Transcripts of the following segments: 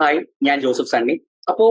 Hi ഞാൻ Joseph Sunny. അപ്പോ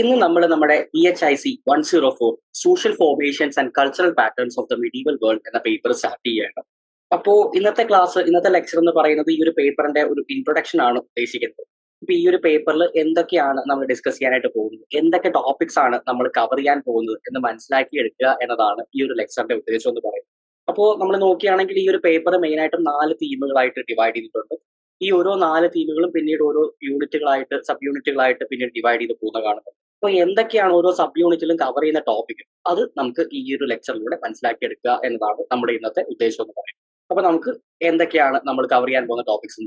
ഇന്ന് നമ്മൾ നമ്മുടെ E H I C one zero four social formations and cultural patterns of the medieval world എന്ന പേപ്പർ സ്റ്റാർട്ട് ചെയ്യാണ് അപ്പോ ഇന്നത്തെ ക്ലാസ് ഇന്നത്തെ ലെക്ചർ എന്ന് പറയുന്നത് ഈ ഒരു പേപ്പറിന്റെ ഒരു ഇൻട്രൊഡക്ഷൻ ആണ് ഉദ്ദേശിക്കുന്നത്. ഇപ്പൊ ഈ ഒരു പേപ്പറിൽ എന്തൊക്കെയാണ് നമ്മൾ ഡിസ്കസ് ചെയ്യാനായിട്ട് പോകുന്നത്? എന്തൊക്കെ ടോപ്പിക്സ് ആണ് നമ്മൾ കവർ ചെയ്യാൻ പോകുന്നത് എന്ന് മനസ്സിലാക്കി എടുക്കുക എന്നതാണ് ഈ ഒരു ലെക്ചറിന്റെ ഉദ്ദേശം എന്ന് പറയുന്നത്. അപ്പോൾ നമ്മൾ നോക്കുകയാണെങ്കിൽ ഈ ഒരു പേപ്പർ മെയിൻ ആയിട്ട് നാല് തീമുകളായിട്ട് ഡിവൈഡ് ചെയ്തിട്ടുണ്ട്. ഈ ഓരോ നാല് തീമുകളും പിന്നീട് ഓരോ യൂണിറ്റുകളായിട്ട് സബ് യൂണിറ്റുകളായിട്ട് പിന്നീട് ഡിവൈഡ് ചെയ്ത് പോകുന്ന കാണുന്നത് അപ്പോൾ എന്തൊക്കെയാണ് ഓരോ സബ് യൂണിറ്റിലും കവർ ചെയ്യുന്ന ടോപ്പിക് അത് നമുക്ക് ഈ ഒരു ലെക്ചറിലൂടെ മനസ്സിലാക്കി എടുക്കുക എന്നതാണ് നമ്മുടെ ഇന്നത്തെ ഉദ്ദേശം എന്ന് പറയുന്നത്. അപ്പൊ നമുക്ക് എന്തൊക്കെയാണ് നമ്മൾ കവർ ചെയ്യാൻ പോകുന്ന ടോപ്പിക്സ്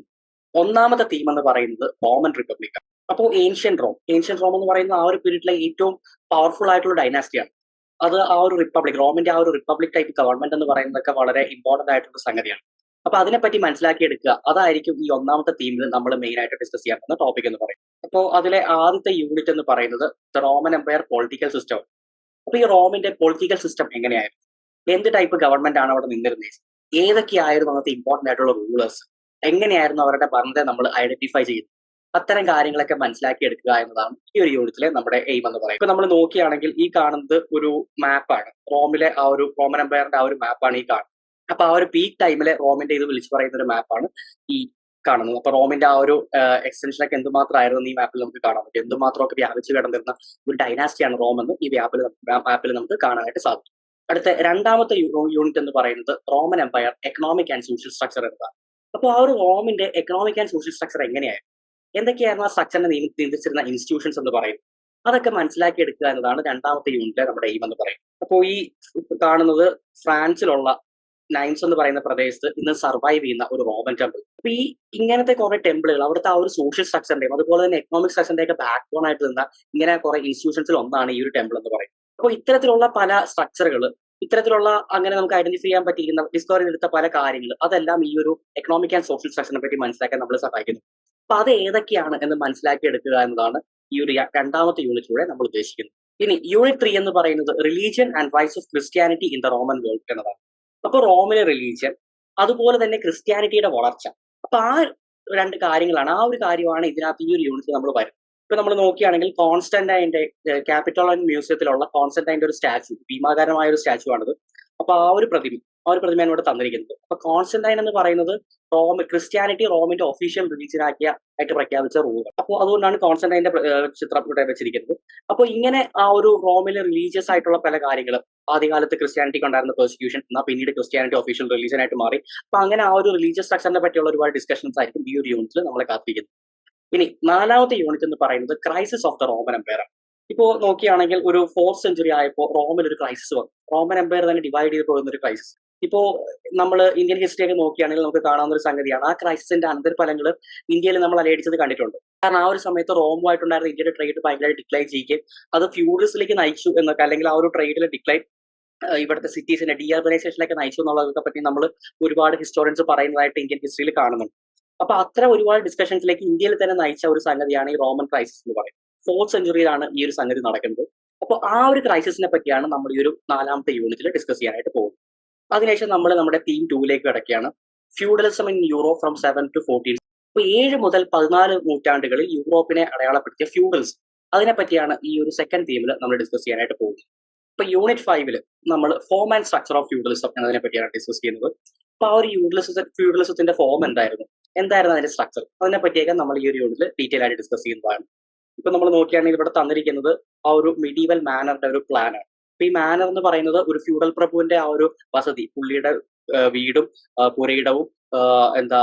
ഒന്നാമത്തെ തീം എന്ന് പറയുന്നത് റോമൻ റിപ്പബ്ലിക് അപ്പോൾ ഏൻഷ്യൻ റോം ഏൻഷ്യൻ റോം എന്ന് പറയുന്ന ആ ഒരു പീരീഡിലെ ഏറ്റവും പവർഫുൾ ആയിട്ടുള്ള ഡൈനാസ്റ്റിയാണ് അത് ആ ഒരു റിപ്പബ്ലിക് റോമിന്റെ ആ ഒരു റിപ്പബ്ലിക് ടൈപ്പ് ഗവൺമെന്റ് എന്ന് പറയുന്നതൊക്കെ വളരെ ഇമ്പോർട്ടന്റ് ആയിട്ടുള്ള സംഗതിയാണ്. അപ്പൊ അതിനെപ്പറ്റി മനസ്സിലാക്കിയെടുക്കുക. അതായിരിക്കും ഈ ഒന്നാമത്തെ തീമിൽ നമ്മൾ മെയിൻ ആയിട്ട് ഡിസ്കസ് ചെയ്യാൻ പോകുന്ന ടോപ്പിക് എന്ന് പറയുന്നത്. അപ്പോൾ അതിലെ ആദ്യത്തെ യൂണിറ്റ് എന്ന് പറയുന്നത് the Roman empire political system അപ്പൊ ഈ റോമിന്റെ പൊളിറ്റിക്കൽ സിസ്റ്റം എങ്ങനെയായിരുന്നു? എന്ത് ടൈപ്പ് ഗവൺമെന്റ് ആണ് അവിടെ നിന്നിരുന്നത്? ഏതൊക്കെയായിരുന്നു അന്നത്തെ ഇമ്പോർട്ടന്റ് ആയിട്ടുള്ള റൂളേഴ്സ് എങ്ങനെയായിരുന്നു അവരുടെ ഭരണത്തെ നമ്മൾ ഐഡന്റിഫൈ ചെയ്യുന്നത്? അത്തരം കാര്യങ്ങളൊക്കെ മനസ്സിലാക്കി എടുക്കുക എന്നതാണ് ഈ ഒരു യൂണിറ്റിലെ നമ്മുടെ എയിം എന്ന് പറയുന്നത്. ഇപ്പൊ നമ്മൾ നോക്കുകയാണെങ്കിൽ ഈ കാണുന്നത് ഒരു മാപ്പാണ് റോമിലെ ആ ഒരു റോമൻ എംപയറിന്റെ ആ ഒരു മാപ്പാണ് ഈ കാണുന്നത്. അപ്പൊ ആ ഒരു പീക്ക് ടൈമിലെ റോമിന്റെ ഇത് വിളിച്ചു പറയുന്ന ഒരു മാപ്പാണ് ഈ കാണുന്നത്. അപ്പൊ റോമിന്റെ ആ ഒരു എക്സ്റ്റൻഷനൊക്കെ എന്തുമാത്രമായിരുന്നു ഈ മാപ്പിൽ നമുക്ക് കാണാൻ പറ്റും. എന്തുമാത്രമൊക്കെ വ്യാപിച്ചു കിടന്നിരുന്ന ഒരു ഡൈനാസ്റ്റിയാണ് റോം എന്ന് ഈ വ്യാപിൽ മാപ്പിൽ നമുക്ക് കാണാനായിട്ട് സാധിക്കും. അടുത്ത രണ്ടാമത്തെ യൂണിറ്റ് എന്ന് പറയുന്നത് Roman empire economic and social structure എന്നതാണ്. അപ്പോൾ ആ ഒരു റോമിന്റെ എക്കണോമിക് ആൻഡ് സോഷ്യൽ സ്ട്രക്ചർ എങ്ങനെയായിരുന്നു? എന്തൊക്കെയായിരുന്നു ആ സ്ട്രക്ചറിനെ നിയന്ത്രിച്ചിരുന്ന ഇൻസ്റ്റിറ്റ്യൂഷൻസ് എന്ന് പറയും? അതൊക്കെ മനസ്സിലാക്കി എടുക്കുക എന്നതാണ് രണ്ടാമത്തെ യൂണിറ്റിലെ നമ്മുടെ എയിം എന്ന് പറയും. അപ്പോൾ ഈ കാണുന്നത് ഫ്രാൻസിലുള്ള നൈൻസ് എന്ന് പറയുന്ന പ്രദേശത്ത് ഇന്ന് സർവൈവ് ചെയ്യുന്ന ഒരു റോമൻ ടെമ്പിൾ അപ്പൊ ഈ ഇങ്ങനത്തെ കുറെ ടെമ്പിളുകൾ അവിടുത്തെ ആ ഒരു സോഷ്യൽ സ്ട്രക്ചറിന്റെയും അതുപോലെ തന്നെ എക്കണോമിക് സ്ട്രക്ചറിന്റെ ഒക്കെ ബാക്ക് ബോൺ ആയിട്ട് നിന്ന ഇങ്ങനെ കുറെ ഇൻസ്റ്റിറ്റ്യൂഷൻസിൽ ഒന്നാണ് ഈ ഒരു ടെമ്പിൾ എന്ന് പറയും. അപ്പോൾ ഇത്തരത്തിലുള്ള പല സ്ട്രക്ചറുകൾ ഇത്തരത്തിലുള്ള അങ്ങനെ നമുക്ക് ഐഡന്റിഫൈ ചെയ്യാൻ പറ്റിയിരിക്കുന്ന ഡിസ്കവർ എടുത്ത പല കാര്യങ്ങൾ അതെല്ലാം ഈ ഒരു എക്കണോമിക് ആൻഡ് സോഷ്യൽ സ്ട്രക്ചറിനെ പറ്റി മനസ്സിലാക്കാൻ നമ്മൾ സഹായിക്കുന്നു. അപ്പൊ അത് ഏതൊക്കെയാണ് എന്ന് മനസ്സിലാക്കി എടുക്കുക എന്നതാണ് ഈ ഒരു രണ്ടാമത്തെ യൂണിറ്റിലൂടെ നമ്മൾ ഉദ്ദേശിക്കുന്നത്. ഇനി യൂണിറ്റ് ത്രീ എന്ന് പറയുന്നത് religion and rise of Christianity in the Roman world എന്നതാണ്. അപ്പൊ റോമിലെ റിലീജിയൻ അതുപോലെ തന്നെ ക്രിസ്ത്യാനിറ്റിയുടെ വളർച്ച. അപ്പൊ ആ രണ്ട് കാര്യങ്ങളാണ് ആ ഒരു കാര്യമാണ് ഇതിനകത്ത് ഈ ഒരു യൂണിറ്റ് നമ്മൾ വരുന്നത്. ഇപ്പൊ നമ്മൾ നോക്കുകയാണെങ്കിൽ കോൺസ്റ്റന്റൈന്റെ ക്യാപിറ്റൽ മ്യൂസിയത്തിലുള്ള കോൺസ്റ്റന്റൈന്റെ ഒരു സ്റ്റാച്ചു ഭീമാകാരമായ ഒരു സ്റ്റാച്ചു ആണത്. അപ്പൊ ആ ഒരു പ്രതിമ ഒരു പ്രതിമയാണ് ഇവിടെ തന്നിരിക്കുന്നത്. അപ്പൊ കോൺസ്റ്റന്റൈൻ എന്ന് പറയുന്നത് റോം ക്രിസ്ത്യാനിറ്റി റോമിന്റെ ഒഫീഷ്യൽ റിലീജിയൻ ആക്കിയ ആയിട്ട് പ്രഖ്യാപിച്ച റൂൾ അപ്പോൾ അതുകൊണ്ടാണ് കോൺസ്റ്റന്റൈന്റെ ചിത്രം ഇവിടെ വെച്ചിരിക്കുന്നത്. അപ്പോൾ ഇങ്ങനെ ആ ഒരു റോമിലെ റിലീജിയസ് ആയിട്ടുള്ള പല കാര്യങ്ങൾ ആദ്യകാലത്ത് ക്രിസ്ത്യാനിറ്റിക്ക് ഉണ്ടായിരുന്ന പെർസിക്യൂഷൻ എന്നാൽ പിന്നീട് ക്രിസ്ത്യാനിറ്റി ഒഫീഷ്യൽ റിലീജിയൻ ആയിട്ട് മാറി. അപ്പൊ അങ്ങനെ ആ ഒരു റിലീജിയസ് സ്ട്രക്ചറിനെ പറ്റിയുള്ള ഒരുപാട് ഡിസ്കഷൻസ് ആയിരിക്കും ഈ ഒരു യൂണിറ്റിൽ നമ്മളെ കാത്തിരിക്കുന്നത്. ഇനി നാലാമത്തെ യൂണിറ്റ് എന്ന് പറയുന്നത് crisis of the Roman empire ഇപ്പോൾ നോക്കിയാണെങ്കിൽ ഒരു ഫോർത്ത് സെഞ്ചുറി ആയപ്പോൾ റോമിൽ ഒരു ക്രൈസിസ് വന്നു. റോമൻ എംപയർ തന്നെ ഡിവൈഡ് ചെയ്ത് പോകുന്ന ഒരു ക്രൈസിസ് ഇപ്പോ നമ്മൾ ഇന്ത്യൻ ഹിസ്റ്ററി ഒക്കെ നോക്കുകയാണെങ്കിൽ നമുക്ക് കാണാവുന്ന ഒരു സംഗതിയാണ്. ആ ക്രൈസിസിന്റെ അനന്തരഫലങ്ങൾ ഇന്ത്യയിൽ നമ്മൾ അലയടിച്ചത് കണ്ടിട്ടുണ്ട്. കാരണം ആ ഒരു സമയത്ത് റോമുമായിട്ടുണ്ടായിരുന്ന ഇന്ത്യയുടെ ട്രേഡ് ഭയങ്കരമായിട്ട് ഡിക്ലൈൻ ചെയ്യുകയും അത് ഫ്യൂറിസിലേക്ക് നയിച്ചു എന്നൊക്കെ അല്ലെങ്കിൽ ആ ഒരു ട്രേഡിലെ ഡിക്ലൈൻ ഇവിടുത്തെ സിറ്റീസിന്റെ ഡിയർബനൈസേഷനിലേക്ക് നയിച്ചു എന്നുള്ളതൊക്കെ പറ്റി നമ്മൾ ഒരുപാട് ഹിസ്റ്റോറിയൻസ് പറയുന്നതായിട്ട് ഇന്ത്യൻ ഹിസ്റ്ററിയിൽ കാണുന്നുണ്ട്. അപ്പൊ അത്ര ഒരുപാട് ഡിസ്കഷൻസിലേക്ക് ഇന്ത്യയിൽ തന്നെ നയിച്ച ഒരു സംഗതിയാണ് ഈ റോമൻ ക്രൈസിസ് എന്ന് പറയുന്നത്. ഫോർത്ത് സെഞ്ചുറിയിലാണ് ഈ ഒരു സംഗതി നടക്കുന്നത്. അപ്പോൾ ആ ഒരു ക്രൈസിസിനെ പറ്റിയാണ് നമ്മൾ ഈ ഒരു നാലാമത്തെ യൂണിറ്റിൽ ഡിസ്കസ് ചെയ്യാനായിട്ട് പോകുന്നത്. അതിനുശേഷം നമ്മൾ നമ്മുടെ തീം ടൂവിലേക്ക് കിടക്കുകയാണ്. Feudalism in Europe from seven to fourteen അപ്പൊ ഏഴ് മുതൽ പതിനാല് നൂറ്റാണ്ടുകളിൽ യൂറോപ്പിനെ അടയാളപ്പെടുത്തിയ ഫ്യൂഡൽസ് അതിനെപ്പറ്റിയാണ് ഈ ഒരു സെക്കൻഡ് തീമിൽ നമ്മൾ ഡിസ്കസ് ചെയ്യാനായിട്ട് പോകുന്നത്. ഇപ്പൊ യൂണിറ്റ് ഫൈവിൽ നമ്മൾ form and structure of feudalism എന്നതിനെ പറ്റിയാണ് ഡിസ്കസ് ചെയ്യുന്നത്. അപ്പൊ ആ ഒരു യൂഡലിസ ഫ്യൂഡലിസത്തിന്റെ ഫോം എന്തായിരുന്നു? എന്തായിരുന്നു അതിന്റെ സ്ട്രക്ചർ അതിനെ പറ്റിയൊക്കെ നമ്മൾ ഈ ഒരു യൂണിറ്റിൽ ഡീറ്റെയിൽ ആയിട്ട് ഡിസ്കസ് ചെയ്യുന്നതാണ്. ഇപ്പൊ നമ്മൾ നോക്കുകയാണെങ്കിൽ ഇവിടെ തന്നിരിക്കുന്നത് ആ ഒരു മിഡീവൽ മാനറിന്റെ ഒരു പ്ലാൻ ആണ്. അപ്പൊ ഈ മാനർ എന്ന് പറയുന്നത് ഒരു ഫ്യൂഡൽ പ്രഭുവിന്റെ ആ ഒരു വസതി പുള്ളിയുടെ വീടും പുരയിടവും എന്താ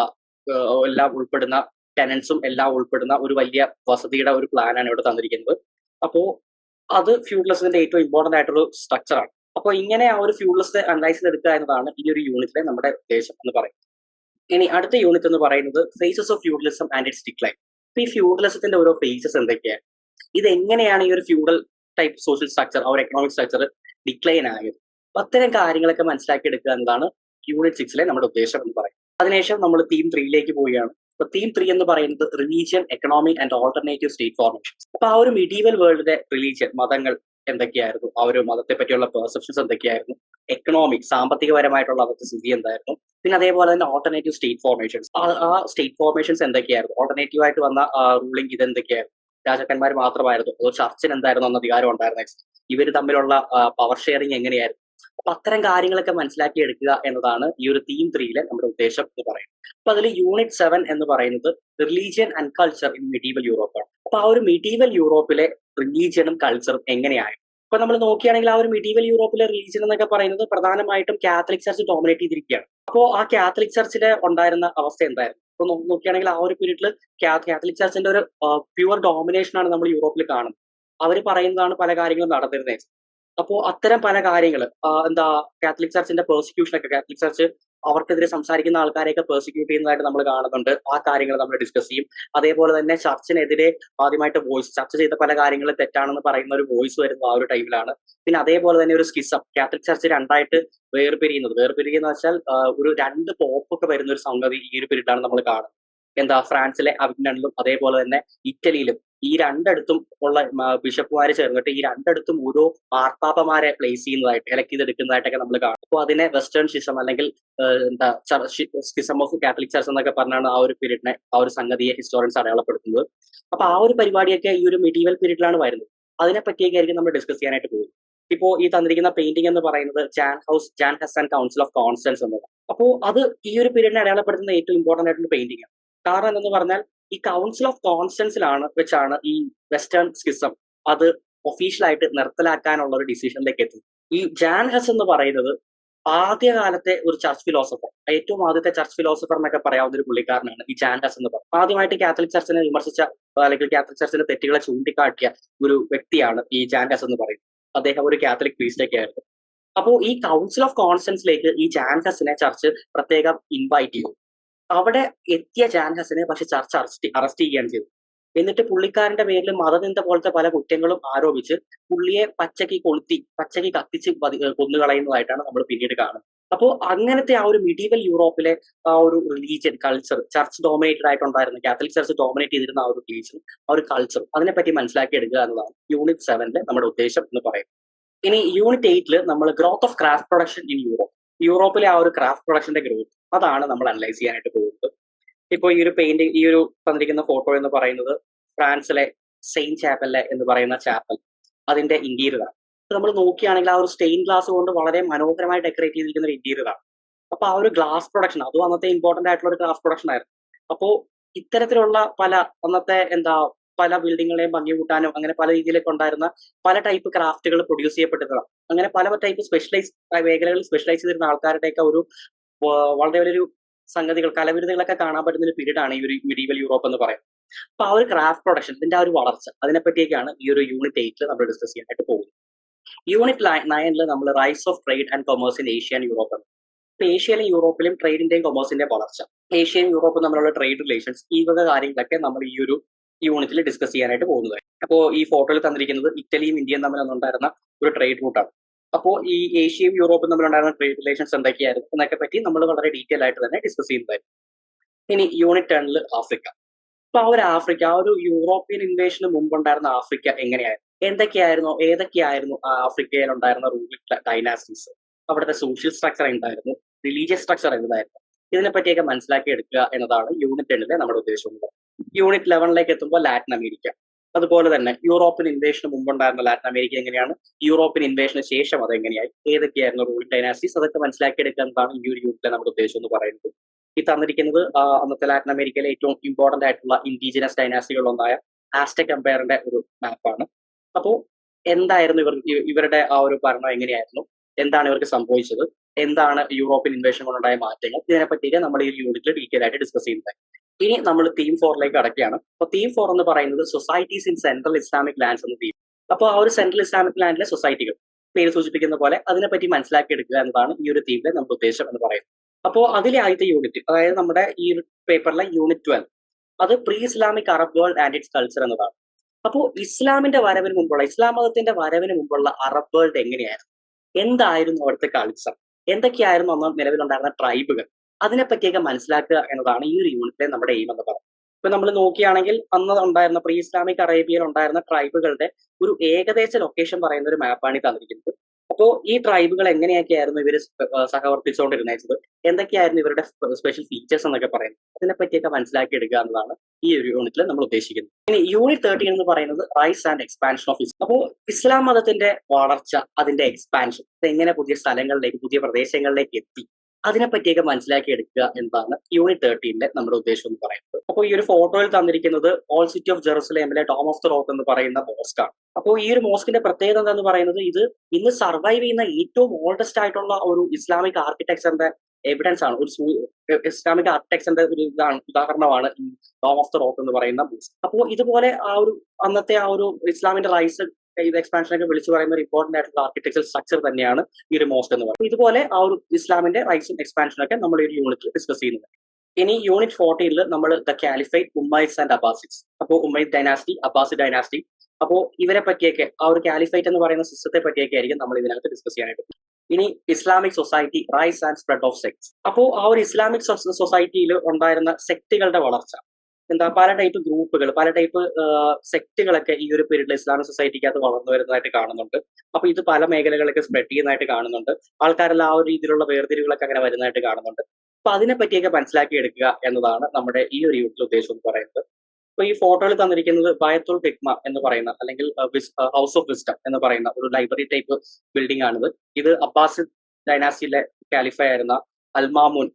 എല്ലാം ഉൾപ്പെടുന്ന ടെനൻസും എല്ലാം ഉൾപ്പെടുന്ന ഒരു വലിയ വസതിയുടെ ഒരു പ്ലാനാണ് ഇവിടെ തന്നിരിക്കുന്നത്. അപ്പോ അത് ഫ്യൂഡലിസത്തിന്റെ ഏറ്റവും ഇമ്പോർട്ടന്റ് ആയിട്ടൊരു സ്ട്രക്ചറാണ് അപ്പോൾ ഇങ്ങനെ ആ ഒരു ഫ്യൂഡലിസ്റ്റ് അനലൈസ് എടുക്കുക എന്നതാണ് ഈ ഒരു യൂണിറ്റിലെ നമ്മുടെ ഉദ്ദേശം എന്ന് പറയുന്നത്. ഇനി അടുത്ത യൂണിറ്റ് എന്ന് പറയുന്നത് phases of feudalism and its decline അപ്പൊ ഈ ഫ്യൂഡലിസത്തിന്റെ ഓരോ ഫേസസ് എന്തൊക്കെയാണ്? ഇത് എങ്ങനെയാണ് ഈ ഒരു ഫ്യൂഡൽ ടൈപ്പ് സോഷ്യൽ സ്ട്രക്ചർ ആ ഒരു എക്കണോമിക് സ്ട്രക്ചർ ഡിക്ലൈൻ ആയത് അത്തരം കാര്യങ്ങളൊക്കെ മനസ്സിലാക്കി എടുക്കുക എന്നതാണ് യൂണിറ്റ് സിക്സിലെ നമ്മുടെ ഉദ്ദേശം എന്ന് പറയും അതിനുശേഷം നമ്മൾ തീം ത്രീയിലേക്ക് പോവുകയാണ്. അപ്പൊ തീം ത്രീ എന്ന് പറയുന്നത് religion economy and alternative state formation അപ്പൊ ആ ഒരു മിഡീവൽ വേൾഡിലെ റിലീജിയൻ മതങ്ങൾ എന്തൊക്കെയായിരുന്നു? ആ ഒരു മതത്തെ പറ്റിയുള്ള പെർസെപ്ഷൻസ് എന്തൊക്കെയായിരുന്നു? എക്കണോമിക് സാമ്പത്തികപരമായിട്ടുള്ള അവരുടെ സ്ഥിതി എന്തായിരുന്നു? പിന്നെ അതേപോലെ തന്നെ ഓൾട്ടർനേറ്റീവ് സ്റ്റേറ്റ് ഫോർമേഷൻസ് ആ സ്റ്റേറ്റ് ഫോർമേഷൻസ് എന്തൊക്കെയായിരുന്നു? ഓൾട്ടർനേറ്റീവ് ആയിട്ട് വന്ന റൂളിംഗ് ഇത് എന്തൊക്കെയായിരുന്നു രാജാക്കന്മാർ മാത്രമായിരുന്നു. അതോ ചർച്ചിന് എന്തായിരുന്നു അന്ന് അധികാരം ഉണ്ടായിരുന്നത് ഇവർ തമ്മിലുള്ള പവർ ഷെയറിങ് എങ്ങനെയായിരുന്നു? അപ്പൊ അത്തരം കാര്യങ്ങളൊക്കെ മനസ്സിലാക്കി എടുക്കുക എന്നതാണ് ഈ ഒരു തീം ത്രീയിലെ നമ്മുടെ ഉദ്ദേശം എന്ന് പറയുന്നത്. അപ്പൊ അതിൽ യൂണിറ്റ് സെവൻ എന്ന് പറയുന്നത് religion and culture in medieval യൂറോപ്പാണ് അപ്പൊ ആ ഒരു മെഡീവൽ യൂറോപ്പിലെ റിലീജിയനും കൾച്ചറും എങ്ങനെയായിരുന്നു? ഇപ്പൊ നമ്മൾ നോക്കുകയാണെങ്കിൽ ആ ഒരു മിഡീവൽ യൂറോപ്പിലെ റിലീജിയൻ എന്നൊക്കെ പറയുന്നത് പ്രധാനമായിട്ടും കാത്തലിക് ചർച്ച് ഡോമിനേറ്റ് ചെയ്തിരിക്കുകയാണ്. അപ്പോൾ ആ കാത്തലിക് ചർച്ചിലെ ഉണ്ടായിരുന്ന അവസ്ഥ എന്തായിരുന്നു? ഇപ്പൊ നോക്കുകയാണെങ്കിൽ ആ ഒരു പീരീഡിൽ കാത്തലിക് ചർച്ചിന്റെ ഒരു പ്യുവർ ഡോമിനേഷൻ ആണ് നമ്മൾ യൂറോപ്പിൽ കാണുന്നത്. അവർ പറയുന്നതാണ് പല കാര്യങ്ങളും നടന്നിരുന്നത് അപ്പോൾ അത്തരം പല കാര്യങ്ങൾ എന്താ കാത്തലിക് ചർച്ചിന്റെ പ്രോസിക്യൂഷൻ ഒക്കെ കാത്തലിക് ചർച്ച് അവർക്കെതിരെ സംസാരിക്കുന്ന ആൾക്കാരെയൊക്കെ പെർസിക്യൂട്ട് ചെയ്യുന്നതായിട്ട് നമ്മൾ കാണുന്നുണ്ട്. ആ കാര്യങ്ങൾ നമ്മൾ ഡിസ്കസ് ചെയ്യും. അതേപോലെ തന്നെ ചർച്ചിനെതിരെ ആദ്യമായിട്ട് വോയിസ് ചർച്ച ചെയ്ത പല കാര്യങ്ങളും തെറ്റാണെന്ന് പറയുന്ന ഒരു വോയിസ് വരുന്ന ആ ഒരു ടൈമിലാണ് പിന്നെ അതേപോലെ തന്നെ ഒരു സ്കിസം കാത്തലിക് ചർച്ച് രണ്ടായിട്ട് വേർപിരിയുന്നത്. വേർപിരിയെന്ന് വെച്ചാൽ ഒരു രണ്ട് പോപ്പൊക്കെ വരുന്ന ഒരു സംഗതി ഈ ഒരു പീരീഡിലാണ് നമ്മൾ കാണുന്നത്. എന്താ ഫ്രാൻസിലെ അവിഗ്നണിലും അതേപോലെ തന്നെ ഇറ്റലിയിലും ഈ രണ്ടിടത്തും ഉള്ള ബിഷപ്പുമാര് ചേർന്നിട്ട് ഈ രണ്ടിടത്തും ഓരോ മാർപ്പാപ്പമാരെ പ്ലേസ് ചെയ്യുന്നതായിട്ട് ഇലക്ട് ചെയ്തെടുക്കുന്നതായിട്ടൊക്കെ നമ്മൾ കാണും. അപ്പോൾ അതിനെ വെസ്റ്റേൺ സിസം അല്ലെങ്കിൽ എന്താ സിസം ഓഫ് കാത്തലിക് ചർച്ച് എന്നൊക്കെ പറഞ്ഞാണ് ആ ഒരു പീരീഡിനെ ആ ഒരു സംഗതിയെ ഹിസ്റ്റോറിയൻസ് അടയാളപ്പെടുത്തുന്നത്. അപ്പൊ ആ ഒരു പരിപാടിയൊക്കെ ഈ ഒരു മെഡീവൽ പീരീഡിലാണ് വരുന്നത്. അതിനെ പറ്റിയൊക്കെ ആയിരിക്കും നമ്മൾ ഡിസ്കസ് ചെയ്യാനായിട്ട് പോകും ഇപ്പോ ഈ തന്നിരിക്കുന്ന പെയിന്റിംഗ് എന്ന് പറയുന്നത് Jan Hus Jan Hus council of Constance എന്നതാണ് അപ്പോൾ അത് ഈ ഒരു പീരീഡിനെ അടയാളപ്പെടുത്തുന്ന ഏറ്റവും ഇമ്പോർട്ടന്റ് ആയിട്ടുള്ള പെയിന്റിംഗ് ആണ്. കാരണം എന്തെന്ന് പറഞ്ഞാൽ ഈ കൗൺസിൽ ഓഫ് കോൺസ്റ്റൻസിലാണ് വെച്ചാണ് ഈ വെസ്റ്റേൺ സ്കിസം അത് ഒഫീഷ്യലായിട്ട് നിർത്തലാക്കാനുള്ള ഒരു ഡിസിഷനിലേക്ക് എത്തുന്നത് ഈ ജാൻ ഹസ് എന്ന് പറയുന്നത് ആദ്യകാലത്തെ ഒരു ചർച്ച് ഫിലോസഫർ ഏറ്റവും ആദ്യത്തെ ചർച്ച് ഫിലോസഫർ എന്നൊക്കെ പറയാവുന്ന ഒരു പുള്ളിക്കാരനാണ് ഈ ജാൻ ഹസ് എന്ന് പറയുന്നത്. ആദ്യമായിട്ട് കാത്തലിക് ചർച്ചിനെ വിമർശിച്ച അല്ലെങ്കിൽ കാത്തലിക് ചർച്ചിന്റെ തെറ്റുകളെ ചൂണ്ടിക്കാട്ടിയ ഒരു വ്യക്തിയാണ് ഈ ജാൻ ഹസ് എന്ന് പറയുന്നത്. അദ്ദേഹം ഒരു കാത്തലിക് പ്രീസ്റ്റൊക്കെ ആയിരുന്നു. അപ്പോൾ ഈ കൗൺസിൽ ഓഫ് കോൺസ്റ്റൻസിലേക്ക് ഈ ജാൻ ഹസിനെ ചർച്ച് പ്രത്യേകം ഇൻവൈറ്റ് ചെയ്തു. അവിടെ എത്തിയ ജാൻഹസിനെ പക്ഷെ ചർച്ച അറസ്റ്റ് അറസ്റ്റ് ചെയ്യുകയാണ് ചെയ്തത്. എന്നിട്ട് പുള്ളിക്കാരന്റെ പേരിൽ മതനിന്ദ പോലത്തെ പല കുറ്റങ്ങളും ആരോപിച്ച് പുള്ളിയെ പച്ചക്ക് കൊളുത്തി പച്ചക്ക് കത്തിച്ച് കൊന്നുകളയുന്നതായിട്ടാണ് നമ്മൾ പിന്നീട് കാണുന്നത്. അപ്പോൾ അങ്ങനത്തെ ആ ഒരു മിഡീവൽ യൂറോപ്പിലെ ആ ഒരു റിലീജിയൻ കൾച്ചർ ചർച്ച് ഡോമിനേറ്റഡ് ആയിട്ടുണ്ടായിരുന്ന കാത്തലിക് ചർച്ച് ഡോമിനേറ്റ് ചെയ്തിരുന്ന ആ ഒരു റിലീജിയൻ ആ ഒരു കൾച്ചർ അതിനെപ്പറ്റി മനസ്സിലാക്കി എടുക്കുക എന്നതാണ് യൂണിറ്റ് സെവനിലെ നമ്മുടെ ഉദ്ദേശം എന്ന് പറയുന്നത്. ഇനി യൂണിറ്റ് എയ്റ്റിൽ നമ്മൾ growth of craft production in Europe യൂറോപ്പിലെ ആ ഒരു ക്രാഫ്റ്റ് പ്രൊഡക്ഷന്റെ ഗ്രോത്ത് അതാണ് നമ്മൾ അനലൈസ് ചെയ്യാനായിട്ട് പോകുന്നത്. ഇപ്പോൾ ഈ ഒരു പെയിന്റിംഗ് ഈ ഒരു തന്നിരിക്കുന്ന ഫോട്ടോ എന്ന് പറയുന്നത് ഫ്രാൻസിലെ സെയിന്റ് ചാപ്പലിലെ എന്ന് പറയുന്ന ചാപ്പൽ അതിന്റെ ഇന്റീരിയറാണ് നമ്മൾ നോക്കുകയാണെങ്കിൽ ആ ഒരു സ്റ്റെയിൻ ഗ്ലാസ് കൊണ്ട് വളരെ മനോഹരമായി ഡെക്കറേറ്റ് ചെയ്തിരിക്കുന്ന ഒരു ഇന്റീരിയറാണ് അപ്പൊ ആ ഒരു ഗ്ലാസ് പ്രൊഡക്ഷൻ അതും അന്നത്തെ ഇമ്പോർട്ടന്റ് ആയിട്ടുള്ള ഒരു ഗ്ലാസ് പ്രൊഡക്ഷൻ ആയിരുന്നു. അപ്പോ ഇത്തരത്തിലുള്ള പല അന്നത്തെ എന്താ പല ബിൽഡിങ്ങുകളെയും ഭംഗി കൂട്ടാനും അങ്ങനെ പല രീതിയിലൊക്കെ ഉണ്ടായിരുന്ന പല ടൈപ്പ് ക്രാഫ്റ്റുകൾ പ്രൊഡ്യൂസ് ചെയ്യപ്പെട്ടിരുന്നതാണ് അങ്ങനെ പല ടൈപ്പ് സ്പെഷ്യലൈസ് മേഖലകളിൽ സ്പെഷ്യലൈസ് ചെയ്തിരുന്ന ആൾക്കാരുടെയൊക്കെ ഒരു വളരെ വലിയൊരു സംഗതികൾ കലവിരുതുകളൊക്കെ കാണാൻ പറ്റുന്ന ഒരു പീരീഡ് ആണ് ഈ ഒരു മിഡീവൽ യൂറോപ്പ് എന്ന് പറയുന്നത് അപ്പൊ ആ ഒരു ക്രാഫ്റ്റ് പ്രൊഡക്ഷൻ ഇതിന്റെ ആ ഒരു വളർച്ച അതിനെപ്പറ്റിയൊക്കെയാണ് ഈ ഒരു യൂണിറ്റ് എയ്റ്റിൽ നമ്മൾ ഡിസ്കസ് ചെയ്യാനായിട്ട് പോകുന്നത്. യൂണിറ്റ് നയനിൽ നമ്മൾ rise of trade and commerce in Asia and Europe ഇപ്പൊ ഏഷ്യയിലും യൂറോപ്പിലും ട്രേഡിന്റെയും കൊമേഴ്സിന്റെയും വളർച്ച. ഏഷ്യയും യൂറോപ്പും തമ്മിലുള്ള ട്രേഡ് റിലേഷൻസ് ഈ വക കാര്യങ്ങളൊക്കെ നമ്മൾ ഈ ഒരു യൂണിറ്റിൽ ഡിസ്കസ് ചെയ്യാനായിട്ട് പോകുന്നത്. അപ്പോൾ ഈ ഫോട്ടോയിൽ തന്നിരിക്കുന്നത് ഇറ്റലിയും ഇന്ത്യയും തമ്മിൽ അന്നുണ്ടായിരുന്ന ഒരു ട്രേഡ് റൂട്ടാണ് അപ്പോൾ ഈ ഏഷ്യയും യൂറോപ്പും തമ്മിലുണ്ടായിരുന്ന ട്രേഡ് റിലേഷൻസ് എന്തൊക്കെയായിരുന്നു എന്നൊക്കെ പറ്റി നമ്മൾ വളരെ ഡീറ്റെയിൽ ആയിട്ട് തന്നെ ഡിസ്കസ് ചെയ്യുന്നതായിരുന്നു. ഇനി യൂണിറ്റ് ടെണിൽ ആഫ്രിക്ക. അപ്പൊ ആ ഒരു ആഫ്രിക്ക ആ ഒരു യൂറോപ്യൻ ഇൻവേഷന് മുമ്പുണ്ടായിരുന്ന ആഫ്രിക്ക എങ്ങനെയായിരുന്നു? എന്തൊക്കെയായിരുന്നു? ഏതൊക്കെയായിരുന്നു ആഫ്രിക്കയിൽ ഉണ്ടായിരുന്ന റൂളിംഗ് ഡൈനാസ്റ്റീസ് അവിടുത്തെ സോഷ്യൽ സ്ട്രക്ചർ എന്തായിരുന്നു? റിലീജിയസ് സ്ട്രക്ചർ എന്തായിരുന്നു? ഇതിനെപ്പറ്റിയൊക്കെ മനസ്സിലാക്കി എടുക്കുക എന്നതാണ് യൂണിറ്റ് ടെണിലെ നമ്മുടെ ഉദ്ദേശമുള്ളത് യൂണിറ്റ് ലെവനിലേക്ക് എത്തുമ്പോൾ ലാറ്റിൻ അമേരിക്ക അതുപോലെ തന്നെ യൂറോപ്യൻ ഇൻവേഷന് മുമ്പുണ്ടായിരുന്ന ലാറ്റിൻ അമേരിക്ക എങ്ങനെയാണ്? യൂറോപ്യൻ ഇൻവേഷന് ശേഷം അത് എങ്ങനെയായി? ഏതൊക്കെയായിരുന്നു റൂൾ ഡൈനാസ്റ്റീസ് അതൊക്കെ മനസ്സിലാക്കിയെടുക്കുക എന്നതാണ് ഈ ഒരു യൂണിറ്റിലെ നമ്മുടെ ഉദ്ദേശം എന്ന് പറയുന്നത്. ഈ തന്നിരിക്കുന്നത് അന്നത്തെ ലാറ്റിൻ അമേരിക്കയിലെ ഏറ്റവും ഇമ്പോർട്ടന്റ് ആയിട്ടുള്ള ഇൻഡിജിനസ് ഡൈനാസ്റ്റികളിലൊന്നായ ആസ്റ്റക് എംപയറിന്റെ ഒരു മാപ്പാണ് അപ്പോൾ എന്തായിരുന്നു ഇവർ ഇവരുടെ ആ ഒരു ഭരണം എങ്ങനെയായിരുന്നു? എന്താണ് ഇവർക്ക് സംഭവിച്ചത്? എന്താണ് യൂറോപ്യൻ ഇൻവേഷൻ കൊണ്ടുണ്ടായ മാറ്റങ്ങൾ? ഇതിനെപ്പറ്റിയൊക്കെ നമ്മൾ ഈ യൂണിറ്റിൽ ഡീറ്റെയിൽ ആയിട്ട് ഡിസ്കസ് ചെയ്യുന്നത് ഇനി നമ്മൾ തീം ഫോറിലേക്ക് അടക്കുകയാണ്. അപ്പോൾ തീം ഫോർ എന്ന് പറയുന്നത് societies in central Islamic lands എന്ന തീം അപ്പോൾ ആ ഒരു സെൻട്രൽ ഇസ്ലാമിക് ലാൻഡിലെ സൊസൈറ്റികൾ പേര് സൂചിപ്പിക്കുന്ന പോലെ അതിനെപ്പറ്റി മനസ്സിലാക്കി എടുക്കുക എന്നതാണ് ഈ ഒരു തീമിലെ നമ്മുടെ ഉദ്ദേശം എന്ന് പറയുന്നത്. അപ്പോൾ അതിലെ ആദ്യത്തെ യൂണിറ്റ് അതായത് നമ്മുടെ ഈ പേപ്പറിലെ യൂണിറ്റ് ട്വൽവ് അത് pre Islamic Arab world and its culture എന്നതാണ്. അപ്പോൾ ഇസ്ലാമിന്റെ വരവിന് മുമ്പുള്ള ഇസ്ലാം മതത്തിന്റെ വരവിന് മുമ്പുള്ള അറബ് വേൾഡ് എങ്ങനെയായിരുന്നു? എന്തായിരുന്നു അവിടുത്തെ കൾച്ചർ എന്തൊക്കെയായിരുന്നു അന്ന് നിലവിലുണ്ടായിരുന്ന ട്രൈബുകൾ അതിനെപ്പറ്റിയൊക്കെ മനസ്സിലാക്കുക എന്നതാണ് ഈ ഒരു യൂണിറ്റിലെ നമ്മുടെ എയിം എന്ന് പറയുന്നത്. ഇപ്പൊ നമ്മൾ നോക്കുകയാണെങ്കിൽ അന്ന് ഉണ്ടായിരുന്ന പ്രീ ഇസ്ലാമിക് അറേബ്യയിൽ ഉണ്ടായിരുന്ന ട്രൈബുകളുടെ ഒരു ഏകദേശ ലൊക്കേഷൻ പറയുന്ന ഒരു മാപ്പാണ് ഈ തന്നിരിക്കുന്നത്. അപ്പോൾ ഈ ട്രൈബുകൾ എങ്ങനെയൊക്കെയായിരുന്നു ഇവർ സഹവർത്തിച്ചുകൊണ്ടിരുന്നത്? എന്തൊക്കെയായിരുന്നു ഇവരുടെ സ്പെഷ്യൽ ഫീച്ചേഴ്സ് എന്നൊക്കെ പറയുന്നത്? അതിനെ പറ്റിയൊക്കെ മനസ്സിലാക്കി എടുക്കുക എന്നതാണ് ഈ ഒരു യൂണിറ്റിൽ നമ്മൾ ഉദ്ദേശിക്കുന്നത്. ഇനി യൂണിറ്റ് തേർട്ടീൻ എന്ന് പറയുന്നത് rise and expansion of Islam അപ്പോൾ ഇസ്ലാം മതത്തിന്റെ വളർച്ച അതിന്റെ എക്സ്പാൻഷൻ എങ്ങനെ പുതിയ സ്ഥലങ്ങളിലേക്ക് പുതിയ പ്രദേശങ്ങളിലേക്ക് എത്തി? അതിനെ പറ്റിയൊക്കെ മനസ്സിലാക്കി എടുക്കുക എന്നതാണ് യൂണിറ്റ് തേർട്ടീനിലെ നമ്മുടെ ഉദ്ദേശം എന്ന് പറയുന്നത്. അപ്പോൾ ഈ ഒരു ഫോട്ടോയിൽ തന്നിരിക്കുന്നത് ഓൾ സിറ്റി ഓഫ് ജെറുസലേമിലെ ടോം ഓഫ് ദ റോക്ക് എന്ന് പറയുന്ന മോസ്ക് ആണ്. അപ്പോൾ ഈ ഒരു മോസ്കിന്റെ പ്രത്യേകത എന്താന്ന് പറയുന്നത് ഇത് ഇന്ന് സർവൈവ് ചെയ്യുന്ന ഏറ്റവും ഓൾഡസ്റ്റ് ആയിട്ടുള്ള ഒരു ഇസ്ലാമിക് ആർക്കിടെക്ചറിന്റെ എവിഡൻസ് ആണ്. ഒരു ഇസ്ലാമിക് ആർക്കിടെക്ചറിന്റെ ഒരു ഇതാണ് ഉദാഹരണമാണ് ടോം ഓഫ് ദ റോക്ക് എന്ന് പറയുന്ന മോസ്ക് അപ്പോൾ ഇതുപോലെ ആ ഒരു അന്നത്തെ ആ ഒരു ഇസ്ലാമിന്റെ റൈസ് ഇത് എക്സ്പാൻഷനൊക്കെ വിളിച്ചു പറയുന്ന ഇമ്പോർട്ടന്റ് ആയിട്ടുള്ള ആർക്കിടെക്ചർ സ്ട്രക്ചർ തന്നെയാണ് ഈ ഒരു മോസ്റ്റ് എന്ന് പറയുന്നത്. ഇതുപോലെ ആ ഒരു ഇസ്ലാമിന്റെ റൈസും എക്സ്പാൻഷനൊക്കെ നമ്മൾ ഈ ഒരു യൂണിറ്റിൽ ഡിസ്കസ് ചെയ്യുന്നത് ഇനി യൂണിറ്റ് ഫോർട്ടീനിൽ നമ്മൾ ദ കാലിഫൈറ്റ് ഉമ്മൈസ് ആൻഡ് അബാസിക്സ് അപ്പോൾ ഉമ്മൈദ് ഡൈനാസ്റ്റി അബ്ബാസി ഡൈനാസ്റ്റി അപ്പോൾ ഇവരെ പറ്റിയൊക്കെ ആ ഒരു കാലിഫൈറ്റ് എന്ന് പറയുന്ന സിസ്റ്റത്തെ പറ്റിയൊക്കെ ആയിരിക്കും നമ്മൾ ഇതിനകത്ത് ഡിസ്കസ് ചെയ്യാനായിട്ട് ഇനി Islamic society rise and spread of sects അപ്പോൾ ആ ഒരു ഇസ്ലാമിക് സൊസൈറ്റിയിൽ ഉണ്ടായിരുന്ന സെക്ടുകളുടെ വളർച്ച എന്താ പല ടൈപ്പ് ഗ്രൂപ്പുകൾ പല ടൈപ്പ് സെക്ടുകളൊക്കെ ഈ ഒരു പീരീഡിൽ ഇസ്ലാമിക് സൊസൈറ്റിക്കകത്ത് വളർന്നു വരുന്നതായിട്ട് കാണുന്നുണ്ട്. അപ്പൊ ഇത് പല മേഖലകളൊക്കെ സ്പ്രെഡ് ചെയ്യുന്നതായിട്ട് കാണുന്നുണ്ട്. ആൾക്കാരെല്ലാം ആ ഒരു രീതിയിലുള്ള വേർതിരിവുകളൊക്കെ അങ്ങനെ വരുന്നതായിട്ട് കാണുന്നുണ്ട്. അപ്പൊ അതിനെ പറ്റിയൊക്കെ മനസ്സിലാക്കി എടുക്കുക എന്നതാണ് നമ്മുടെ ഈ ഒരു യൂണിറ്റ് ഉദ്ദേശം എന്ന് പറയുന്നത്. അപ്പൊ ഈ ഫോട്ടോയിൽ തന്നിരിക്കുന്നത് ബയത്തുൽ ഹിക്മ എന്ന് പറയുന്ന അല്ലെങ്കിൽ ഹൗസ് ഓഫ് വിസ്റ്റം എന്ന് പറയുന്ന ഒരു ലൈബ്രറി ടൈപ്പ് ബിൽഡിംഗ് ആണിത്. ഇത് അബ്ബാസ് ഡൈനാസിയിലെ കാലിഫൈ ആയിരുന്ന അൽമാമുൻ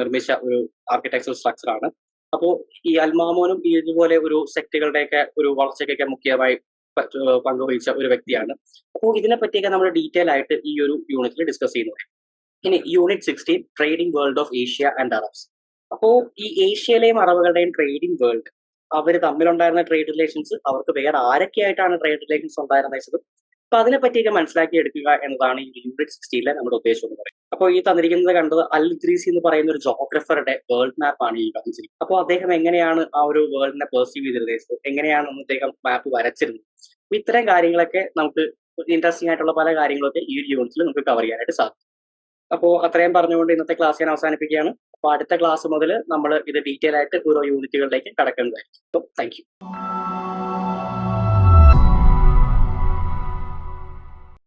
നിർമ്മിച്ച ഒരു ആർക്കിടെക്ചർ സ്ട്രക്ചർ ആണ്. അപ്പോൾ ഈ അൽമാമോനും ഇതുപോലെ ഒരു സെക്ടുകളുടെയൊക്കെ ഒരു വളർച്ചയ്ക്കൊക്കെ മുഖ്യമായി പങ്കുവഹിച്ച ഒരു വ്യക്തിയാണ്. അപ്പോൾ ഇതിനെ പറ്റിയൊക്കെ നമ്മൾ ഡീറ്റെയിൽ ആയിട്ട് ഈ ഒരു യൂണിറ്റിൽ ഡിസ്കസ് ചെയ്യുന്നത് ഇനി unit sixteen trading world of Asia and Arabs അപ്പോൾ ഈ ഏഷ്യയിലെയും അറബുകളുടെയും ട്രേഡിംഗ് വേൾഡ് അവർ തമ്മിലുണ്ടായിരുന്ന ട്രേഡ് റിലേഷൻസ് അവർക്ക് വേറെ ആരൊക്കെയായിട്ടാണ് ട്രേഡ് റിലേഷൻസ് ഉണ്ടായിരുന്നത് അപ്പൊ അതിനെ പറ്റിയൊക്കെ മനസ്സിലാക്കി എടുക്കുക എന്നതാണ് ഈ യൂണിറ്റ് സിക്സ്റ്റീനിലെ നമ്മുടെ ഉദ്ദേശം എന്ന് പറയുന്നത്. അപ്പോൾ ഈ തന്നിരിക്കുന്നത് കണ്ടത് അൽ ഗ്രീസി എന്ന് പറയുന്ന ഒരു ജോഗ്രഫറുടെ വേൾഡ് മാപ്പ് ആണ് ഈ കാണിച്ചിരിക്കുന്നത്. അപ്പോൾ അദ്ദേഹം എങ്ങനെയാണ് ആ ഒരു വേൾഡിനെ പെർസീവ് ചെയ്തിരുന്നത്? എങ്ങനെയാണ് അദ്ദേഹം മാപ്പ് വരച്ചിരുന്നത്? അപ്പൊ ഇത്തരം കാര്യങ്ങളൊക്കെ നമുക്ക് ഇൻട്രസ്റ്റിംഗ് ആയിട്ടുള്ള പല കാര്യങ്ങളൊക്കെ ഈ ഒരു യൂണിറ്റിൽ നമുക്ക് കവർ ചെയ്യാനായിട്ട് സാധിക്കും. അപ്പോൾ അത്രയും പറഞ്ഞുകൊണ്ട് ഇന്നത്തെ ക്ലാസ് ഞാൻ അവസാനിപ്പിക്കുകയാണ്. അപ്പോൾ അടുത്ത ക്ലാസ് മുതൽ നമ്മൾ ഇത് ഡീറ്റെയിൽ ആയിട്ട് ഓരോ യൂണിറ്റുകളിലേക്ക് കടക്കുന്നതായിരിക്കും അപ്പോൾ താങ്ക്